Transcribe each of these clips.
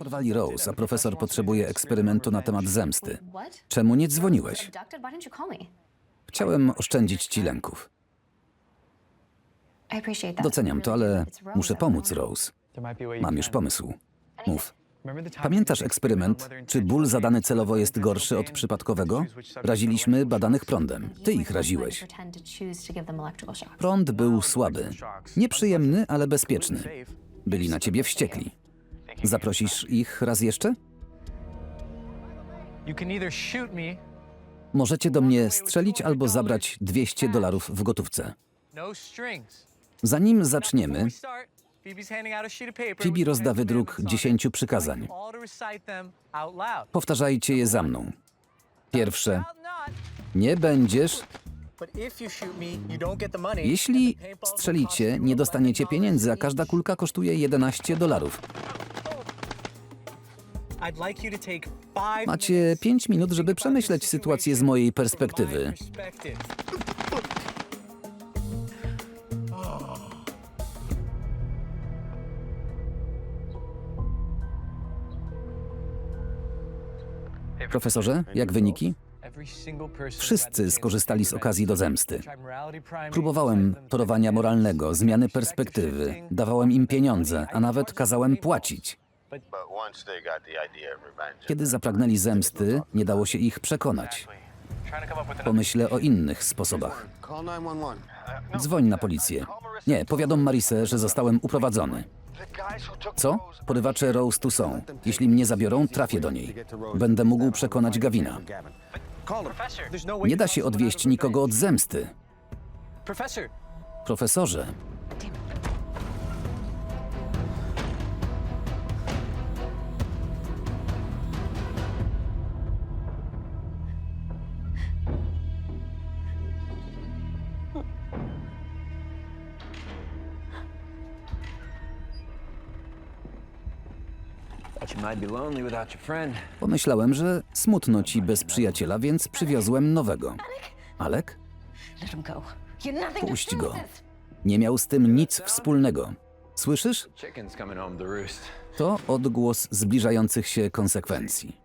Porwali Rose, a profesor potrzebuje eksperymentu na temat zemsty. Czemu nie dzwoniłeś? Chciałem oszczędzić ci lęków. Doceniam to, ale muszę pomóc Rose. Mam już pomysł. Mów. Pamiętasz eksperyment? Czy ból zadany celowo jest gorszy od przypadkowego? Raziliśmy badanych prądem. Ty ich raziłeś. Prąd był słaby. Nieprzyjemny, ale bezpieczny. Byli na ciebie wściekli. Zaprosisz ich raz jeszcze? Możecie do mnie strzelić albo zabrać 200 dolarów w gotówce. no. Zanim zaczniemy, Phoebe rozda wydruk Commandments on it. 10 przykazań. Powtarzajcie je za mną. Pierwsze. Nie będziesz. Jeśli strzelicie, nie dostaniecie pieniędzy, a każda kulka kosztuje 11 dolarów. Macie minutes 5 minut, żeby przemyśleć sytuację z mojej perspektywy. Profesorze, jak wyniki? Wszyscy skorzystali z okazji do zemsty. Próbowałem torowania moralnego, zmiany perspektywy. Dawałem im pieniądze, a nawet kazałem płacić. Kiedy zapragnęli zemsty, nie dało się ich przekonać. Pomyślę o innych sposobach. call 911. Dzwoń na policję. Nie, powiadom Marisę, że zostałem uprowadzony. Co? Porywacze Rose tu są. Jeśli mnie zabiorą, trafię do niej. Będę mógł przekonać Gavina. Nie da się odwieść nikogo od zemsty. Profesorze, pomyślałem, że smutno ci bez przyjaciela, więc przywiozłem nowego. Alek? Puść go. Nie miał z tym nic wspólnego. Słyszysz? To odgłos zbliżających się konsekwencji.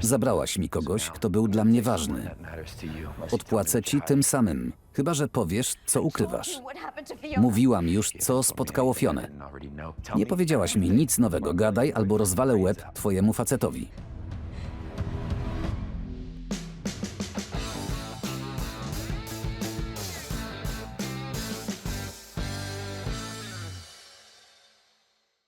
Zabrałaś mi kogoś, kto był dla mnie ważny. Odpłacę ci tym samym, chyba że powiesz, co ukrywasz. Mówiłam już, co spotkało Fionę. Nie powiedziałaś mi nic nowego. Gadaj albo rozwalę łeb twojemu facetowi.